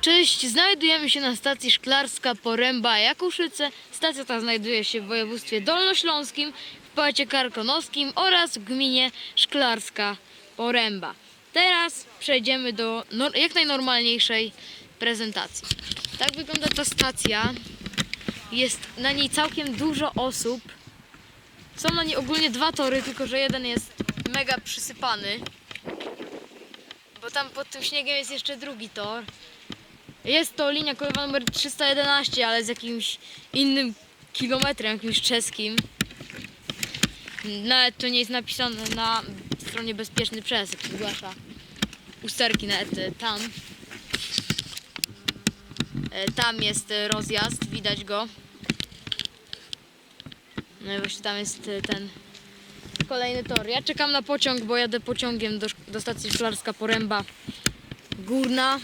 Cześć, znajdujemy się na stacji Szklarska Poręba Jakuszyce. Stacja ta znajduje się w województwie dolnośląskim, w powiecie karkonoskim oraz w gminie Szklarska Poręba. Teraz przejdziemy do jak najnormalniejszej prezentacji. Tak wygląda ta stacja. Jest na niej całkiem dużo osób. Są na niej ogólnie dwa tory, tylko że jeden jest mega przysypany. Bo tam pod tym śniegiem jest jeszcze drugi tor. Jest to linia kolejowa numer 311, ale z jakimś innym kilometrem, jakimś czeskim. Nawet to nie jest napisane na stronie bezpieczny przez, jak zgłasza usterki nawet tam. E, Tam jest rozjazd, widać go. No i właśnie tam jest e, ten kolejny tor. Ja czekam na pociąg, bo jadę pociągiem do, do stacji Szklarska Poręba Górna.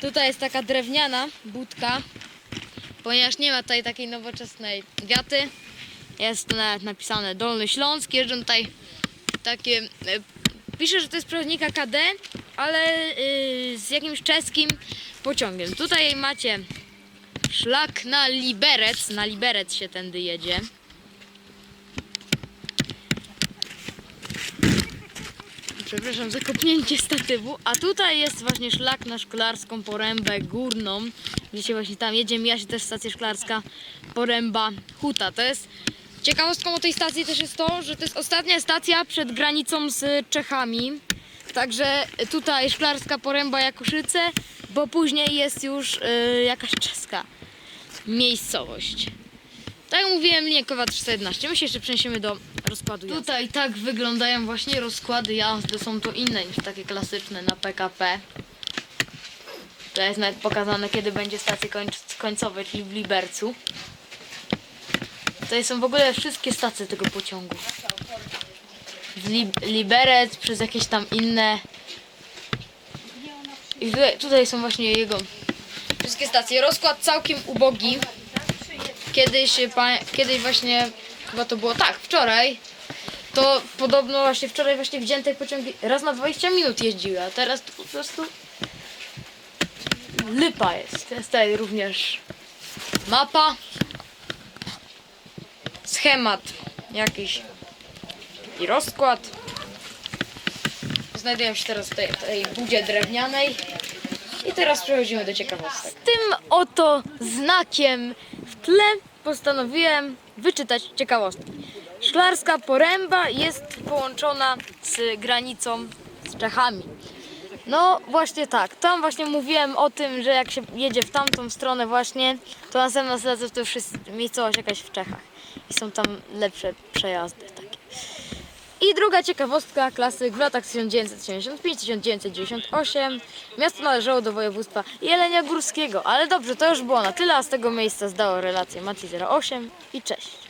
Tutaj jest taka drewniana budka, ponieważ nie ma tutaj takiej nowoczesnej wiaty. Jest nawet napisane Dolny Śląsk. Jeżdżą tutaj takie. e, Pisze, że to jest przewodnika KD, ale y, z jakimś czeskim pociągiem. Tutaj macie szlak na Liberec. Na Liberec się tędy jedzie. Przepraszam za kopnięcie statywu. A tutaj jest właśnie szlak na szkolarską porębę górną, gdzie się właśnie tam jedzie. Mija się też stacja szklarska poręba Huta. To jest ciekawostką o tej stacji też jest to, że to jest ostatnia stacja przed granicą z Czechami. Także tutaj szklarska poręba Jakuszyce, bo później jest już y, jakaś czeska miejscowość. Tak jak mówiłem, linia kowa 311. My się jeszcze przeniesiemy do rozkładu. Tutaj tak wyglądają właśnie rozkłady jazdy. Są to inne niż takie klasyczne na PKP. To jest nawet pokazane, kiedy będzie stacja końc- końcowa, czyli w Libercu. Tutaj są w ogóle wszystkie stacje tego pociągu. Lib- Liberec, przez jakieś tam inne. I tutaj, tutaj są właśnie jego wszystkie stacje. Rozkład całkiem ubogi. Kiedyś, kiedyś właśnie, chyba to było tak, wczoraj, to podobno właśnie wczoraj właśnie widziałem pociągi raz na 20 minut jeździły, a teraz to po prostu lipa jest. Jest tutaj również mapa, schemat jakiś i rozkład. Znajduję się teraz w tej, tej budzie drewnianej. I teraz przechodzimy do ciekawostek. Z tym oto znakiem w tle postanowiłem wyczytać ciekawostki. Szklarska Poręba jest połączona z granicą z Czechami. No właśnie tak, tam właśnie mówiłem o tym, że jak się jedzie w tamtą stronę właśnie, to następna stacja to już jest miejscowość jakaś w Czechach. I są tam lepsze przejazdy takie. I druga ciekawostka, klasyk w latach 1975-1998 miasto należało do województwa Jelenia Górskiego. Ale dobrze, to już było na tyle, a z tego miejsca zdało relację Maci 08 i cześć.